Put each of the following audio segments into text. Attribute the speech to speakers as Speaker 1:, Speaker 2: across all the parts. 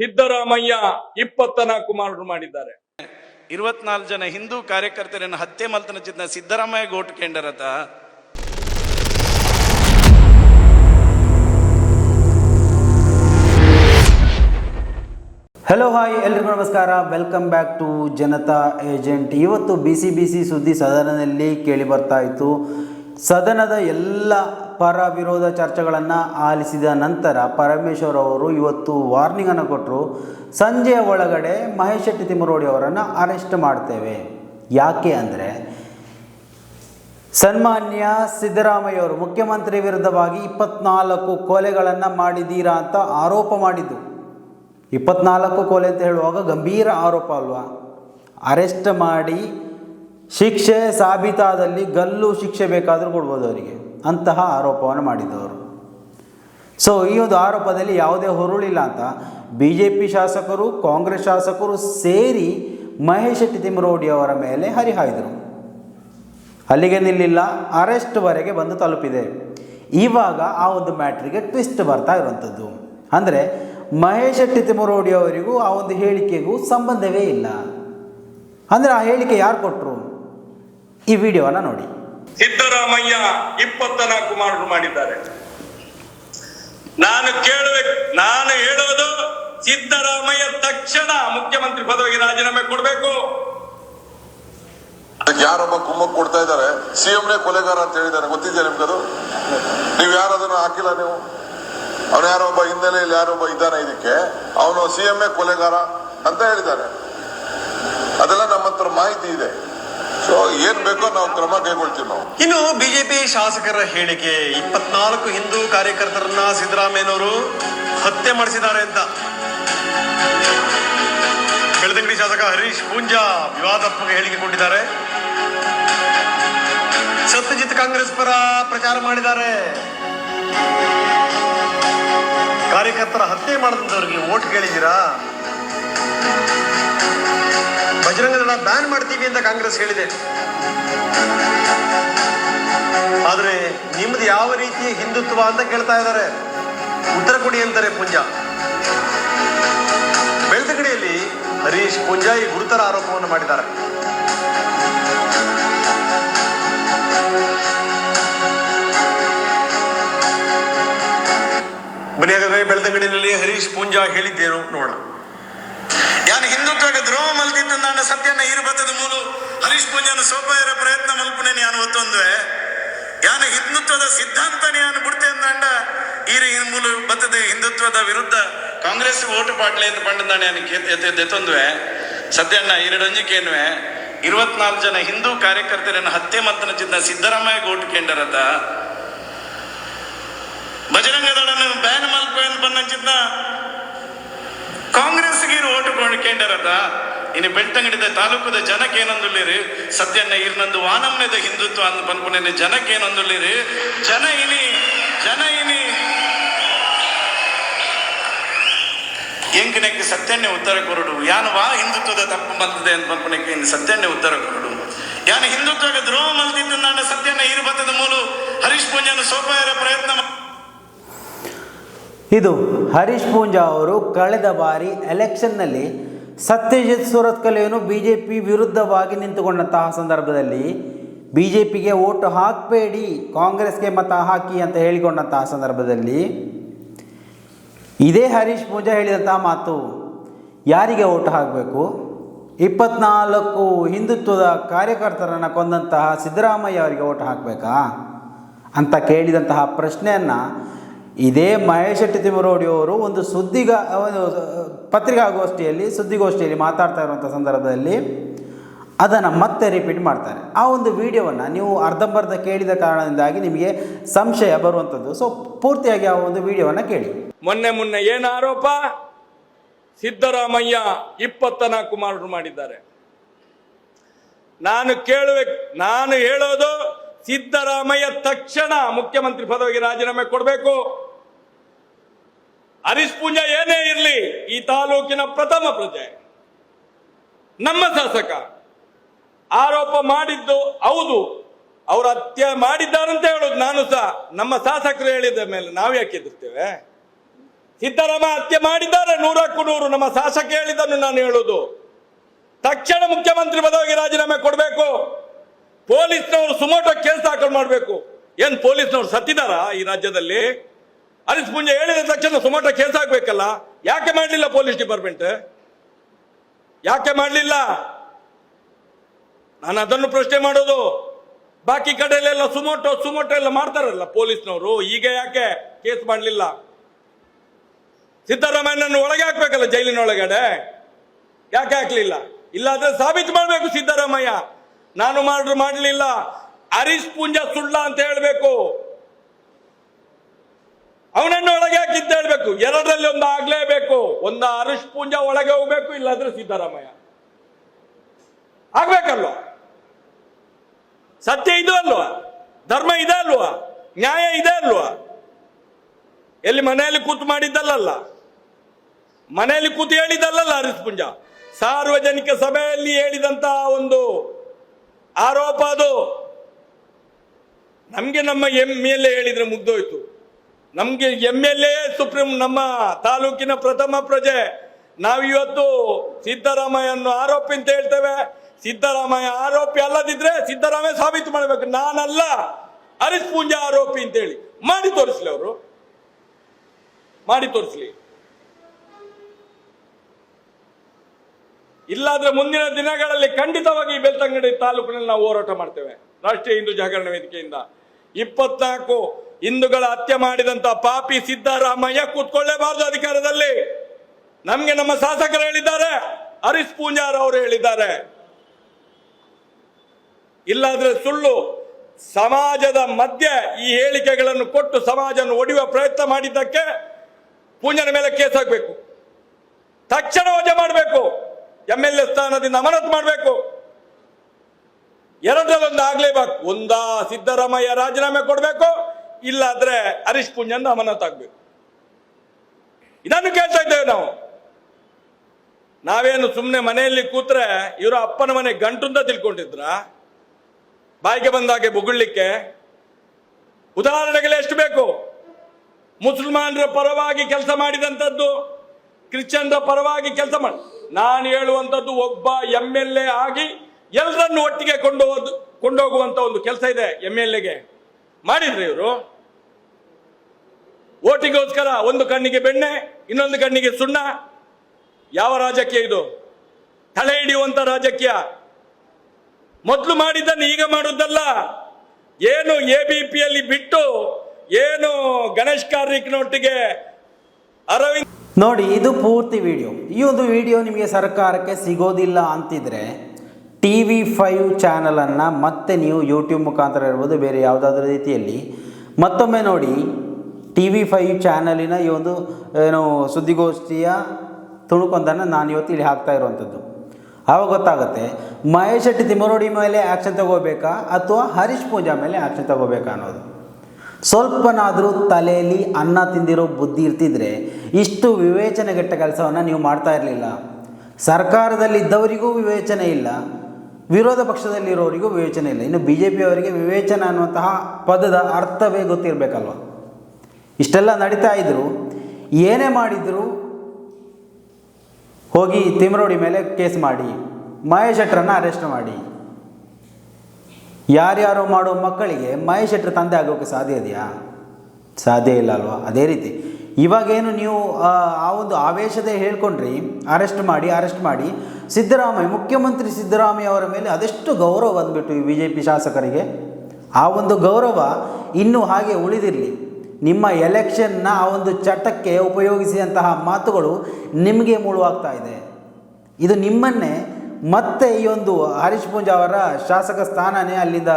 Speaker 1: ಸಿದ್ದರಾಮಯ್ಯ ಇಪ್ಪತ್ತನಾಲ್ಕು ಮಾರ್ಡರ್ ಮಾಡಿದ್ದಾರೆ.
Speaker 2: ಇರುವತ್ನಾಲ್ಕು ಜನ ಹಿಂದೂ ಕಾರ್ಯಕರ್ತರನ್ನು ಹತ್ಯೆ ಮಲ್ತನ ಚಿತ್ರ ಸಿದ್ದರಾಮಯ್ಯ ಗೋಟ್ ಕೆಂಡರತ.
Speaker 3: ಹಲೋ ಹಾಯ್ ಎಲ್ರಿಗೂ ನಮಸ್ಕಾರ. Welcome back to Janata agent. ಇವತ್ತು ಬಿ ಸಿ ಬಿ ಸಿ ಸುದ್ದಿ ಸದನದಲ್ಲಿ ಕೇಳಿ ಬರ್ತಾ ಇತ್ತು. ಸದನದ ಎಲ್ಲ ಪರ ವಿರೋಧ ಚರ್ಚೆಗಳನ್ನು ಆಲಿಸಿದ ನಂತರ ಪರಮೇಶ್ವರ್ ಅವರು ಇವತ್ತು ವಾರ್ನಿಂಗನ್ನು ಕೊಟ್ಟರು ಸಂಜೆಯ ಒಳಗಡೆ ಮಹೇಶ್ ಶೆಟ್ಟಿ ತಿಮ್ಮರೋಡಿ ಅವರನ್ನು ಅರೆಸ್ಟ್ ಮಾಡ್ತೇವೆ. ಯಾಕೆ ಅಂದರೆ ಸನ್ಮಾನ್ಯ ಸಿದ್ದರಾಮಯ್ಯ ಅವರು ಮುಖ್ಯಮಂತ್ರಿ ವಿರುದ್ಧವಾಗಿ ಇಪ್ಪತ್ನಾಲ್ಕು ಕೊಲೆಗಳನ್ನು ಮಾಡಿದ್ದೀರಾ ಅಂತ ಆರೋಪ ಮಾಡಿದ್ದು. ಇಪ್ಪತ್ನಾಲ್ಕು ಕೊಲೆ ಅಂತ ಹೇಳುವಾಗ ಗಂಭೀರ ಆರೋಪ ಅಲ್ವಾ? ಅರೆಸ್ಟ್ ಮಾಡಿ ಶಿಕ್ಷೆ ಸಾಬೀತಾದಲ್ಲಿ ಗಲ್ಲು ಶಿಕ್ಷೆ ಬೇಕಾದರೂ ಕೊಡ್ಬೋದು ಅವರಿಗೆ. ಅಂತಹ ಆರೋಪವನ್ನು ಮಾಡಿದವರು. ಸೊ ಈ ಒಂದು ಆರೋಪದಲ್ಲಿ ಯಾವುದೇ ಹುರುಳಿಲ್ಲ ಅಂತ ಬಿ ಜೆ ಪಿ ಶಾಸಕರು, ಕಾಂಗ್ರೆಸ್ ಶಾಸಕರು ಸೇರಿ ಮಹೇಶ್ ಶೆಟ್ಟಿ ತಿಮ್ಮರೋಡಿ ಅವರ ಮೇಲೆ ಹರಿಹಾಯ್ದರು. ಅಲ್ಲಿಗೆ ನಿಲ್ಲಿಲ್ಲ ಅರೆಸ್ಟ್ವರೆಗೆ ಬಂದು ತಲುಪಿದೆ. ಇವಾಗ ಆ ಒಂದು ಮ್ಯಾಟ್ರಿಗೆ ಟ್ವಿಸ್ಟ್ ಬರ್ತಾ ಇರುವಂಥದ್ದು. ಅಂದರೆ ಮಹೇಶ್ ಶೆಟ್ಟಿ ತಿಮ್ಮರೋಡಿ ಅವರಿಗೂ ಆ ಒಂದು ಹೇಳಿಕೆಗೂ ಸಂಬಂಧವೇ ಇಲ್ಲ. ಅಂದರೆ ಆ ಹೇಳಿಕೆ ಯಾರು ಕೊಟ್ಟರು ಈ ವಿಡಿಯೋವನ್ನು ನೋಡಿ.
Speaker 1: ಸಿದ್ದರಾಮಯ್ಯ ಇಪ್ಪತ್ತನಾಲ್ಕು ಮರ್ಡರ್ ಮಾಡಿದ್ದಾರೆ. ನಾನು ಕೇಳಬೇಕು ನಾನು ಹೇಳೋದು ಸಿದ್ದರಾಮಯ್ಯ ತಕ್ಷಣ ಮುಖ್ಯಮಂತ್ರಿ ಪದವಿಗೆ ರಾಜೀನಾಮೆ ಕೊಡಬೇಕು.
Speaker 4: ಯಾರೊಬ್ಬ ಕುಮ್ಮಕ್ ಕೊಡ್ತಾ ಇದ್ದಾರೆ? ಸಿಎಂನೇ ಕೊಲೆಗಾರ ಅಂತ ಹೇಳಿದ್ದಾರೆ. ಗೊತ್ತಿದೆಯಾ ನಿಮ್ಗದು ನೀವು ಯಾರು ಅದನ್ನು ಹಾಕಿಲ್ಲ ನೀವು? ಅವನು ಯಾರೊಬ್ಬ ಹಿನ್ನೆಲೆಯಲ್ಲಿ ಯಾರೊಬ್ಬ ಇದ್ದಾನೆ ಇದಕ್ಕೆ. ಅವನು ಸಿಎಂఏ ಕೊಲೆಗಾರ ಅಂತ ಹೇಳಿದ್ದಾರೆ. ಅದೆಲ್ಲ ನಮ್ಮ ಹತ್ರ ಮಾಹಿತಿ ಇದೆ. ಸೊ ಏನ್ ಬೇಕೋ ನಾವು ಕ್ರಮ ಕೈಗೊಳ್ತೀವಿ ನಾವು.
Speaker 5: ಇನ್ನು ಬಿಜೆಪಿ ಶಾಸಕರ ಹೇಳಿಕೆ, ಇಪ್ಪತ್ನಾಲ್ಕು ಹಿಂದೂ ಕಾರ್ಯಕರ್ತರನ್ನ ಸಿದ್ದರಾಮಯ್ಯನವರು ಹತ್ಯೆ ಮಾಡಿಸಿದ್ದಾರೆ ಅಂತ. ಬೆಳದಂಗಡಿ ಶಾಸಕ ಹರೀಶ್ ಪೂಂಜಾ ವಿವಾದಾತ್ಮಕ ಹೇಳಿಕೆ ಕೊಟ್ಟಿದ್ದಾರೆ. ಸತ್ಯಜಿತ್ ಕಾಂಗ್ರೆಸ್ ಪರ ಪ್ರಚಾರ ಮಾಡಿದ್ದಾರೆ. ಕಾರ್ಯಕರ್ತರ ಹತ್ಯೆ ಮಾಡಿದಂಥವ್ರಿಗೆ ಓಟ್ ಕೇಳಿದ್ದೀರಾ? ಬಜರಂಗ ಬ್ಯಾನ್ ಮಾಡ್ತೀವಿ ಅಂತ ಕಾಂಗ್ರೆಸ್ ಹೇಳಿದೆ. ಆದ್ರೆ ನಿಮ್ದು ಯಾವ ರೀತಿಯ ಹಿಂದುತ್ವ ಅಂತ ಕೇಳ್ತಾ ಇದ್ದಾರೆ. ಉತ್ತರ ಕೊಡಿ ಅಂತಾರೆ ಪುಂಜ. ಬೆಳ್ತಗಡಿಯಲ್ಲಿ ಹರೀಶ್ ಪುಂಜಾಯಿ ಈ ಗುರುತರ ಆರೋಪವನ್ನು ಮಾಡಿದ್ದಾರೆ. ಬನ್ನಿ, ಹಾಗಾದ್ರೆ ಬೆಳ್ತಂಗಡಿಯಲ್ಲಿ ಹರೀಶ್ ಪೂಂಜಾ ಹೇಳಿದ್ದೇನು ನೋಡೋಣ.
Speaker 2: ದ್ರೋಹ ಮಲ್ತಿದ್ದ ನಾನು ಸತ್ಯನ ಇರ್ಬತ್ತದ ಮೂಲು ಹರೀಶ್ ಪೂಂಜನ ಸೋಪಾಯರ ಪ್ರಯತ್ನ ಮಲ್ಪನೆ ನಾನು ಹೊತ್ತೊಂದು ಯಾನ ಹಿಂದುತ್ವದ ಸಿದ್ಧಾಂತ ನಾನು ಬಿಡ್ತೆ ಅಂದಂಡ ಈರು ಈ ಮೂಲು ಬತ್ತದ ಹಿಂದುತ್ವದ ವಿರುದ್ಧ ಕಾಂಗ್ರೆಸ್ ಓಟು ಪಾಟ್ಲೆ ಅಂತ ಪಂಡ ನಾನು ಎತ್ತೊಂದುವೆ ಸತ್ಯಣ್ಣ ಎರಡಂಜಿಕೇನುವೆ ಇರುವತ್ನಾಲ್ಕು ಜನ ಹಿಂದೂ ಕಾರ್ಯಕರ್ತರನ್ನು ಹತ್ಯೆ ಮತ್ತನ ಚಿನ್ನ ಸಿದ್ದರಾಮಯ್ಯ ಓಟು ಕೇಂಡರತ ಬಜರಂಗ ದಳನ ಬ್ಯಾನ್ ಮಲ್ಪ ಬಂದ ಕಾಂಗ್ರೆಸ್ಗೆ ಓಟು ಕೇಂಡರತ ಇನ್ನು ಬೆಳ್ತಂಗಡಿದ ತಾಲೂಕದ ಜನಕ್ಕೆ ಏನೊಂದುಲ್ಲಿರಿ ಸದ್ಯನ್ನ ಇರ್ನಂದು ವಾನಮ್ನದ ಹಿಂದುತ್ವ ಅಂತ ಪನ್ಪುನೆ ಜನಕ್ಕೆ ಏನೊಂದುಲ್ಲಿರಿ ಜನ ಇನಿ ಜನ ಇನಿ ಎಂಕಿನ ಸತ್ಯನ್ನೇ ಉತ್ತರ ಕೊರಡು. ಯಾನು ವಾ ಹಿಂದುತ್ವದ ತಪ್ಪು ಬಂದಿದೆ ಅಂತ ಬಂದ್ಕೊಂಡಕ್ಕೆ ಇನ್ನು ಸತ್ಯನ್ನೇ ಉತ್ತರ ಕೊರಡು. ಯಾನು ಹಿಂದುತ್ವಕ್ಕೆ ದ್ರೋಹ ಮಲ್ತಿದ್ದು ನಾನು ಸತ್ಯನ ಇರ್ಬತ್ತದ ಮೂಲ. ಹರೀಶ್ ಪೂಂಜನ ಸೋಪಾಯರ ಪ್ರಯತ್ನ
Speaker 3: ಇದು ಹರೀಶ್ ಪೂಂಜಾ ಅವರು ಕಳೆದ ಬಾರಿ ಎಲೆಕ್ಷನ್ನಲ್ಲಿ ಸತ್ಯಜಿತ್ ಸುರತ್ಕಲೆಯನ್ನು ಬಿ ಜೆ ಪಿ ವಿರುದ್ಧವಾಗಿ ನಿಂತುಕೊಂಡಂತಹ ಸಂದರ್ಭದಲ್ಲಿ ಬಿ ಜೆ ಪಿಗೆ ಓಟು ಹಾಕಬೇಡಿ, ಕಾಂಗ್ರೆಸ್ಗೆ ಮತ ಹಾಕಿ ಅಂತ ಹೇಳಿಕೊಂಡಂತಹ ಸಂದರ್ಭದಲ್ಲಿ ಇದೇ ಹರೀಶ್ ಪೂಜಾ ಹೇಳಿದಂತಹ ಮಾತು, ಯಾರಿಗೆ ಓಟು ಹಾಕಬೇಕು? ಇಪ್ಪತ್ನಾಲ್ಕು ಹಿಂದುತ್ವದ ಕಾರ್ಯಕರ್ತರನ್ನು ಕೊಂದಂತಹ ಸಿದ್ದರಾಮಯ್ಯ ಅವರಿಗೆ ಓಟು ಹಾಕಬೇಕಾ? ಅಂತ ಕೇಳಿದಂತಹ ಪ್ರಶ್ನೆಯನ್ನು ಇದೇ ಮಹೇಶಟ್ಟಿ ಶೆಟ್ಟಿ ತಿಮ್ಮರೋಡಿ ಅವರು ಒಂದು ಸುದ್ದಿಗ ಪತ್ರಿಕಾಗೋಷ್ಠಿಯಲ್ಲಿ, ಸುದ್ದಿಗೋಷ್ಠಿಯಲ್ಲಿ ಮಾತಾಡ್ತಾ ಇರುವಂಥ ಸಂದರ್ಭದಲ್ಲಿ ಅದನ್ನು ಮತ್ತೆ ರಿಪೀಟ್ ಮಾಡ್ತಾರೆ. ಆ ಒಂದು ವಿಡಿಯೋವನ್ನು ನೀವು ಅರ್ಧಂಬರ್ಧ ಕೇಳಿದ ಕಾರಣದಿಂದಾಗಿ ನಿಮಗೆ ಸಂಶಯ ಬರುವಂಥದ್ದು ಸೊ ಪೂರ್ತಿಯಾಗಿ ಆ ಒಂದು ವಿಡಿಯೋವನ್ನು ಕೇಳಿ.
Speaker 1: ಮೊನ್ನೆ ಮೊನ್ನೆ ಏನು ಆರೋಪ? ಸಿದ್ದರಾಮಯ್ಯ ಇಪ್ಪತ್ತನಾಲ್ಕು ಮಾರ್ಡರ್ ಮಾಡಿದ್ದಾರೆ. ನಾನು ಕೇಳಬೇಕು ನಾನು ಹೇಳೋದು ಸಿದ್ದರಾಮಯ್ಯ ತಕ್ಷಣ ಮುಖ್ಯಮಂತ್ರಿ ಪದವಿಗೆ ರಾಜೀನಾಮೆ ಕೊಡಬೇಕು. ಹರೀಶ್ ಪೂಜಾ ಏನೇ ಇರಲಿ ಈ ತಾಲೂಕಿನ ಪ್ರಥಮ ಪ್ರಜೆ. ನಮ್ಮ ಶಾಸಕ. ಆರೋಪ ಮಾಡಿದ್ದು ಹೌದು. ಅವರು ಹತ್ಯೆ ಮಾಡಿದ್ದಾರಂತ ಹೇಳೋದು ನಾನು ಸಹ. ನಮ್ಮ ಶಾಸಕರು ಹೇಳಿದ ಮೇಲೆ ನಾವು ಯಾಕೆ ಎದುರ್ತೇವೆ? ಸಿದ್ದರಾಮ ಹತ್ಯೆ ಮಾಡಿದ್ದಾರೆ, ನೂರಕ್ಕೂ ನೂರು. ನಮ್ಮ ಶಾಸಕ ಹೇಳಿದ್ದನ್ನು ನಾನು ಹೇಳೋದು. ತಕ್ಷಣ ಮುಖ್ಯಮಂತ್ರಿ ಪದವಿಗೆ ರಾಜೀನಾಮೆ ಕೊಡಬೇಕು. ಪೊಲೀಸ್ನವರು ಸುಮೋಟೋ ಕೇಸ್ ದಾಖಲು ಮಾಡಬೇಕು. ಏನ್ ಪೊಲೀಸ್ನವರು ಸತ್ತಿದಾರ ಈ ರಾಜ್ಯದಲ್ಲಿ? ಹರೀಶ್ ಪುಂಜ ಹೇಳಿದ ತಕ್ಷಣ ಸುಮಾಟ ಕೇಸ್ ಹಾಕ್ಬೇಕಲ್ಲ, ಯಾಕೆ ಮಾಡಲಿಲ್ಲ ಪೊಲೀಸ್ ಡಿಪಾರ್ಟ್ಮೆಂಟ್? ಯಾಕೆ ಮಾಡಲಿಲ್ಲ? ನಾನು ಅದನ್ನು ಪ್ರಶ್ನೆ ಮಾಡೋದು. ಬಾಕಿ ಕಡೆಯಲ್ಲೆಲ್ಲ ಸುಮೋಟೋ ಸುಮೋಟೋ ಎಲ್ಲ ಮಾಡ್ತಾರಲ್ಲ ಪೊಲೀಸ್ನವರು, ಈಗ ಯಾಕೆ ಕೇಸ್ ಮಾಡಲಿಲ್ಲ? ಸಿದ್ದರಾಮಯ್ಯನನ್ನು ಒಳಗೆ ಹಾಕ್ಬೇಕಲ್ಲ ಜೈಲಿನೊಳಗಡೆ? ಯಾಕೆ ಹಾಕ್ಲಿಲ್ಲ? ಇಲ್ಲಾದ್ರೆ ಸಾಬೀತು ಮಾಡಬೇಕು ಸಿದ್ದರಾಮಯ್ಯ. ನಾನು ಮಾಡ್ರು ಮಾಡಲಿಲ್ಲ. ಹರೀಶ್ ಪುಂಜ ಸುಳ್ಳ ಅಂತ ಹೇಳ್ಬೇಕು. ಅವನನ್ನು ಒಳಗೆ ಹಾಕಿದ್ದ ಹೇಳ್ಬೇಕು ಎರಡರಲ್ಲಿ ಒಂದು ಆಗ್ಲೇಬೇಕು, ಒಂದು ಹರೀಶ್ ಪುಂಜ ಒಳಗೆ ಹೋಗ್ಬೇಕು, ಇಲ್ಲಾದ್ರೆ ಸಿದ್ದರಾಮಯ್ಯ. ಆಗ್ಬೇಕಲ್ವ? ಸತ್ಯ ಇದು ಅಲ್ವಾ? ಧರ್ಮ ಇದೆ ಅಲ್ವಾ? ನ್ಯಾಯ ಇದೆ ಅಲ್ವಾ? ಎಲ್ಲಿ ಮನೆಯಲ್ಲಿ ಕೂತು ಮಾಡಿದ್ದಲ್ಲ ಮನೆಯಲ್ಲಿ ಕೂತು ಹೇಳಿದ್ದಲ್ಲ ಹರೀಶ್ ಪುಂಜ? ಸಾರ್ವಜನಿಕ ಸಭೆಯಲ್ಲಿ ಹೇಳಿದಂತ ಒಂದು ಆರೋಪ ಅದು. ನಮ್ಗೆ ನಮ್ಮ ಎ ಹೇಳಿದ್ರೆ ಮುಗ್ದೋಯ್ತು. ನಮ್ಗೆ ಎಂ ಎಲ್ ಎ ಸುಪ್ರೀಂ ನಮ್ಮ ತಾಲೂಕಿನ ಪ್ರಥಮ ಪ್ರಜೆ. ನಾವಿವತ್ತು ಸಿದ್ದರಾಮಯ್ಯನ್ನು ಆರೋಪಿ ಅಂತ ಹೇಳ್ತೇವೆ. ಸಿದ್ದರಾಮಯ್ಯ ಆರೋಪಿ ಅಲ್ಲದಿದ್ರೆ ಸಿದ್ದರಾಮಯ್ಯ ಸಾಬೀತು ಮಾಡಬೇಕು. ನಾನಲ್ಲ, ಹರೀಶ್ ಪೂಂಜಾ ಆರೋಪಿ ಅಂತೇಳಿ. ಮಾಡಿ ತೋರಿಸ್ಲಿ ಅವರು. ಮಾಡಿ ತೋರಿಸ್ಲಿ. ಇಲ್ಲಾದ್ರೆ ಮುಂದಿನ ದಿನಗಳಲ್ಲಿ ಖಂಡಿತವಾಗಿ ಬೆಳ್ತಂಗಡಿ ತಾಲೂಕಿನಲ್ಲಿ ನಾವು ಹೋರಾಟ ಮಾಡ್ತೇವೆ. ರಾಷ್ಟ್ರೀಯ ಹಿಂದೂ ಜಾಗರಣ ವೇದಿಕೆಯಿಂದ. ಇಪ್ಪತ್ನಾಲ್ಕು ಹಿಂದೂಗಳ ಹತ್ಯೆ ಮಾಡಿದಂತ ಪಾಪಿ ಸಿದ್ದರಾಮಯ್ಯ ಕೂತ್ಕೊಳ್ಳೇಬಾರದು ಅಧಿಕಾರದಲ್ಲಿ. ನಮ್ಗೆ ನಮ್ಮ ಶಾಸಕರು ಹೇಳಿದ್ದಾರೆ, ಹರೀಶ್ ಪೂಂಜಾರ್ ಅವರು ಹೇಳಿದ್ದಾರೆ. ಇಲ್ಲಾದ್ರೆ ಸುಳ್ಳು, ಸಮಾಜದ ಮಧ್ಯೆ ಈ ಹೇಳಿಕೆಗಳನ್ನು ಕೊಟ್ಟು ಸಮಾಜವನ್ನು ಒಡೆಯುವ ಪ್ರಯತ್ನ ಮಾಡಿದ್ದಕ್ಕೆ ಪೂಂಜನ ಮೇಲೆ ಕೇಸ್ ಹಾಕಬೇಕು. ತಕ್ಷಣ ವಜೆ ಮಾಡಬೇಕು. ಎಂ ಎಲ್ ಎ ಸ್ಥಾನದಿಂದ ಅಮಾನತು ಮಾಡಬೇಕು. ಎರಡರಲ್ಲೊಂದು ಆಗ್ಲೇಬೇಕು ಒಂದ ಸಿದ್ದರಾಮಯ್ಯ ರಾಜೀನಾಮೆ ಕೊಡಬೇಕು, ಇಲ್ಲಾದ್ರೆ ಹರೀಶ್ ಪುಂಜನ್ ಅಮಾನತ್ ಆಗ್ಬೇಕು. ಇದನ್ನು ಕೇಳ್ತಾ ಇದ್ದೇವೆ ನಾವು. ನಾವೇನು ಸುಮ್ಮನೆ ಮನೆಯಲ್ಲಿ ಕೂತ್ರೆ ಇವರು ಅಪ್ಪನ ಮನೆ ಗಂಟು ಅಂತ ತಿಳ್ಕೊಂಡಿದ್ರ? ಬಾಯಿಗೆ ಬಂದಾಗೆ ಬುಗುಳ್ಲಿಕ್ಕೆ. ಉದಾಹರಣೆಗಳು ಎಷ್ಟು ಬೇಕು? ಮುಸಲ್ಮಾನರ ಪರವಾಗಿ ಕೆಲಸ ಮಾಡಿದಂಥದ್ದು, ಕ್ರಿಶ್ಚಿಯನ್ರ ಪರವಾಗಿ ಕೆಲಸ ಮಾಡಿ. ನಾನು ಹೇಳುವಂಥದ್ದು ಒಬ್ಬ ಎಂ ಎಲ್ ಎ ಆಗಿ ಎಲ್ಲರನ್ನು ಒಟ್ಟಿಗೆ ಕೊಂಡು ಹೋದ್- ಕೊಂಡೋಗುವಂತ ಒಂದು ಕೆಲಸ ಇದೆ ಎಂ ಎಲ್ ಎಗೆ. ಮಾಡಿದ್ರಿ ಇವರು? ಓಟಿಗೋಸ್ಕರ ಒಂದು ಕಣ್ಣಿಗೆ ಬೆಣ್ಣೆ, ಇನ್ನೊಂದು ಕಣ್ಣಿಗೆ ಸುಣ್ಣ. ಯಾವ ರಾಜಕೀಯ ಇದು? ತಲೆ ಹಿಡಿಯುವಂತ ರಾಜಕೀಯ. ಮೊದಲು ಮಾಡಿದ್ದನ್ನು ಈಗ ಮಾಡುವುದಲ್ಲ ಏನು ಎ ಬಿ ಪಿಯಲ್ಲಿ ಬಿಟ್ಟು ಏನು ಗಣೇಶ್ ಕಾರ್ಯಕ್ನೊಟ್ಟಿಗೆ ಅರವಿಂದ್
Speaker 3: ನೋಡಿ, ಇದು ಪೂರ್ತಿ ವಿಡಿಯೋ. ಈ ಒಂದು ವಿಡಿಯೋ ನಿಮಗೆ ಸರ್ಕಾರಕ್ಕೆ ಸಿಗೋದಿಲ್ಲ ಅಂತಿದ್ರೆ ಟಿ ವಿ ಫೈವ್ ಚಾನಲನ್ನು ಮತ್ತೆ ನೀವು ಯೂಟ್ಯೂಬ್ ಮುಖಾಂತರ ಇರ್ಬೋದು, ಬೇರೆ ಯಾವುದಾದ್ರೂ ರೀತಿಯಲ್ಲಿ. ಮತ್ತೊಮ್ಮೆ ನೋಡಿ ಟಿ ವಿ ಫೈವ್ ಚಾನಲಿನ ಈ ಒಂದು, ಏನು, ಸುದ್ದಿಗೋಷ್ಠಿಯ ತುಣುಕೊಂದನ್ನು ನಾನು ಇವತ್ತು ಇಲ್ಲಿ ಹಾಕ್ತಾ ಇರುವಂಥದ್ದು. ಆವಾಗ ಗೊತ್ತಾಗುತ್ತೆ, ಮಹೇಶ್ ಶೆಟ್ಟಿ ತಿಮ್ಮರೋಡಿ ಮೇಲೆ ಆ್ಯಕ್ಷನ್ ತಗೋಬೇಕಾ, ಅಥವಾ ಹರೀಶ್ ಪೂಜಾ ಮೇಲೆ ಆ್ಯಕ್ಷನ್ ತಗೋಬೇಕಾ ಅನ್ನೋದು. ಸ್ವಲ್ಪನಾದರೂ ತಲೆಯಲ್ಲಿ ಅನ್ನ ತಿಂದಿರೋ ಬುದ್ಧಿ ಇರ್ತಿದ್ರೆ, ಇಷ್ಟು ವಿವೇಚನೆಗೆಟ್ಟ ಕೆಲಸವನ್ನು ನೀವು ಮಾಡ್ತಾ ಇರಲಿಲ್ಲ. ಸರ್ಕಾರದಲ್ಲಿ ಇದ್ದವರಿಗೂ ವಿವೇಚನೆ ಇಲ್ಲ. ವಿರೋಧ ಪಕ್ಷದಲ್ಲಿರೋರಿಗೂ ವಿವೇಚನೆ ಇಲ್ಲ. ಇನ್ನು ಬಿ ಜೆ ಪಿಯವರಿಗೆ ವಿವೇಚನೆ ಅನ್ನುವಂತಹ ಪದದ ಅರ್ಥವೇ ಗೊತ್ತಿರಬೇಕಲ್ವ? ಇಷ್ಟೆಲ್ಲ ನಡೀತಾ ಇದ್ದರು ಏನೇ ಮಾಡಿದ್ರು ಹೋಗಿ ತಿಮ್ರೋಡಿ ಮೇಲೆ ಕೇಸ್ ಮಾಡಿ, ಮಹೇಶ್ ಶೆಟ್ಟರನ್ನು ಅರೆಸ್ಟ್ ಮಾಡಿ. ಯಾರ್ಯಾರು ಮಾಡೋ ಮಕ್ಕಳಿಗೆ ಮಹೇಶ್ ಶೆಟ್ಟರ್ ತಂದೆ ಆಗೋಕ್ಕೆ ಸಾಧ್ಯ ಇದೆಯಾ? ಸಾಧ್ಯ ಇಲ್ಲ ಅಲ್ವಾ? ಅದೇ ರೀತಿ, ಇವಾಗೇನು ನೀವು, ಆ ಒಂದು ಆವೇಶದೇ ಹೇಳ್ಕೊಂಡ್ರಿ ಅರೆಸ್ಟ್ ಮಾಡಿ ಅರೆಸ್ಟ್ ಮಾಡಿ ಸಿದ್ದರಾಮಯ್ಯ, ಮುಖ್ಯಮಂತ್ರಿ ಸಿದ್ದರಾಮಯ್ಯ ಅವರ ಮೇಲೆ ಅದೆಷ್ಟು ಗೌರವ ಬಂದುಬಿಟ್ಟು ಈ ಬಿ ಜೆ ಪಿ ಶಾಸಕರಿಗೆ? ಆ ಒಂದು ಗೌರವ ಇನ್ನೂ ಹಾಗೆ ಉಳಿದಿರಲಿ. ನಿಮ್ಮ ಎಲೆಕ್ಷನ್ನ ಆ ಒಂದು ಚಟಕ್ಕೆ ಉಪಯೋಗಿಸಿದಂತಹ ಮಾತುಗಳು ನಿಮಗೆ ಮುಳುವಾಗ್ತಾ ಇದೆ. ಇದು ನಿಮ್ಮನ್ನೇ ಮತ್ತೆ ಈ ಒಂದು ಹರೀಶ್ ಪೂಂಜಾ ಅವರ ಶಾಸಕ ಸ್ಥಾನನೇ ಅಲ್ಲಿಂದ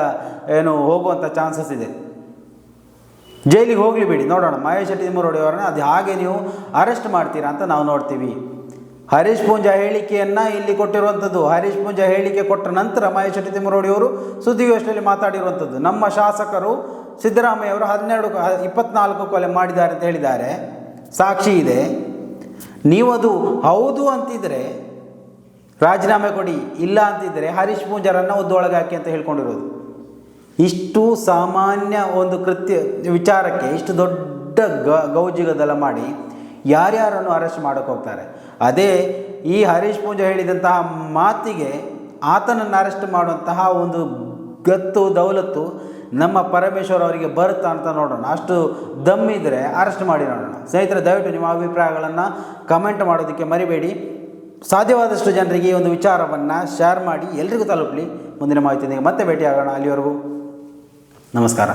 Speaker 3: ಏನು ಹೋಗುವಂಥ ಚಾನ್ಸಸ್ ಇದೆ. ಜೈಲಿಗೆ ಹೋಗಲಿ ಬಿಡಿ, ನೋಡೋಣ. ಮಹೇಶ್ ಶೆಟ್ಟಿ ತಿಮ್ಮರೋಡಿ ಅವರನ್ನ ಅದು ಹಾಗೆ ನೀವು ಅರೆಸ್ಟ್ ಮಾಡ್ತೀರಾ ಅಂತ ನಾವು ನೋಡ್ತೀವಿ. ಹರೀಶ್ ಪೂಂಜಾ ಹೇಳಿಕೆಯನ್ನು ಇಲ್ಲಿ ಕೊಟ್ಟಿರುವಂಥದ್ದು. ಹರೀಶ್ ಪೂಂಜಾ ಹೇಳಿಕೆ ಕೊಟ್ಟ ನಂತರ ಮಹೇಶ್ ಶೆಟ್ಟಿ ತಿಮ್ಮರೋಡಿ ಅವರು ಸುದ್ದಿಗೋಷ್ಠಿಯಲ್ಲಿ ಮಾತಾಡಿರುವಂಥದ್ದು. ನಮ್ಮ ಶಾಸಕರು ಸಿದ್ದರಾಮಯ್ಯ ಅವರು ಹನ್ನೆರಡು ಇಪ್ಪತ್ನಾಲ್ಕು ಕೊಲೆ ಮಾಡಿದ್ದಾರೆ ಅಂತ ಹೇಳಿದ್ದಾರೆ. ಸಾಕ್ಷಿ ಇದೆ. ನೀವು ಅದು ಹೌದು ಅಂತಿದ್ರೆ, ರಾಜೀನಾಮೆ ಕೊಡಿ, ಇಲ್ಲ ಅಂತಿದ್ರೆ ಹರೀಶ್ ಪೂಂಜಾರನ್ನು ಒದ್ದೊಳಗೆ ಹಾಕಿ ಅಂತ ಹೇಳ್ಕೊಂಡಿರೋದು. ಇಷ್ಟು ಸಾಮಾನ್ಯ ಒಂದು ಕೃತ್ಯ ವಿಚಾರಕ್ಕೆ ಇಷ್ಟು ದೊಡ್ಡ ಗ ಗೌಜಿಗದಲ ಮಾಡಿ ಯಾರ್ಯಾರನ್ನು ಅರೆಸ್ಟ್ ಮಾಡೋಕ್ಕೆ ಹೋಗ್ತಾರೆ? ಅದೇ ಈ ಹರೀಶ್ ಪೂಂಜಾ ಹೇಳಿದಂತಹ ಮಾತಿಗೆ ಆತನನ್ನು ಅರೆಸ್ಟ್ ಮಾಡುವಂತಹ ಒಂದು ಗತ್ತು, ದೌಲತ್ತು ನಮ್ಮ ಪರಮೇಶ್ವರ್ ಅವರಿಗೆ ಬರುತ್ತಾ ಅಂತ ನೋಡೋಣ. ಅಷ್ಟು ದಮ್ಮಿದ್ರೆ ಅರೆಸ್ಟ್ ಮಾಡಿ ನೋಡೋಣ. ಸ್ನೇಹಿತರೆ, ದಯವಿಟ್ಟು ನಿಮ್ಮ ಅಭಿಪ್ರಾಯಗಳನ್ನು ಕಮೆಂಟ್ ಮಾಡೋದಕ್ಕೆ ಮರಿಬೇಡಿ. ಸಾಧ್ಯವಾದಷ್ಟು ಜನರಿಗೆ ಈ ಒಂದು ವಿಚಾರವನ್ನು ಶೇರ್ ಮಾಡಿ ಎಲ್ರಿಗೂ ತಲುಪಲಿ. ಮುಂದಿನ ಮಾಹಿತಿಯೊಂದಿಗೆ ಮತ್ತೆ ಭೇಟಿಯಾಗೋಣ. ಅಲ್ಲಿವರೆಗೂ ನಮಸ್ಕಾರ.